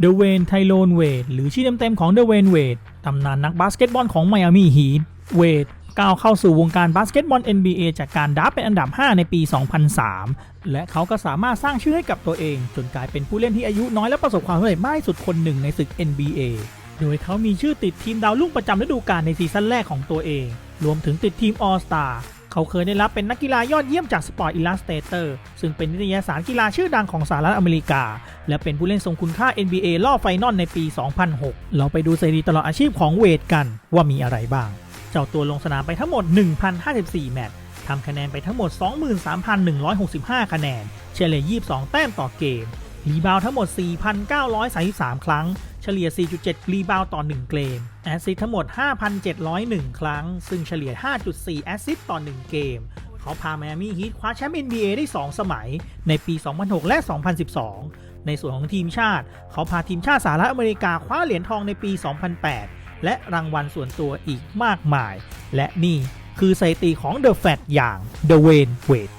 เดเวนไทโลนเวดหรือชื่อเต็มๆของเดเวนเวดตำนานนักบาสเกตบอลของไมอามี่ฮีทเวดก้าวเข้าสู่วงการบาสเกตบอล NBA จากการดับเป็นอันดับ 5 ในปี 2003 และเขาก็สามารถสร้างชื่อให้กับตัวเอง จนกลายเป็นผู้เล่นที่อายุน้อยและประสบความสำเร็จมากที่สุดคนหนึ่งในศึก NBA โดยเขามีชื่อติดทีมดาวรุ่งประจำฤดูกาลในซีซั่นแรกของตัวเอง รวมถึงติดทีม All Star เขาเคยได้รับเป็นนักกีฬายอดเยี่ยมจาก Sport Illustrator ซึ่งเป็นนิตยสารกีฬาชื่อดังของสหรัฐอเมริกา และเป็นผู้เล่นทรงคุณค่า NBA รอบไฟนอลในปี 2006 เราไปดูสถิติตลอดอาชีพของเวดกันว่ามีอะไรบ้าง เจ้าตัวลงสนามไปทั้งหมด 1,054 แมตช์ทำคะแนนไปทั้งหมด 23,165 คะแนน เฉลี่ย 22 แต้มต่อเกม รีบาวทั้งหมด 4,933 ครั้ง ฉลี่ย 4.7 รีบาวด์ต่อ 1 เกม แอสซิสต์ทั้งหมด 5,701 ครั้ง ซึ่งเฉลี่ย 5.4 แอสซิสต์ต่อ 1 เกม เขาพาแมมี่ฮีทคว้าแชมป์ NBA ได้ 2 สมัย ในปี 2006 และ 2012 ในส่วนของทีมชาติ เขาพาทีมชาติสหรัฐอเมริกาคว้าเหรียญทองในปี 2008 และรางวัลส่วนตัวอีกมากมาย และนี่คือสถิติของ The Fat อย่าง The Wayne Wade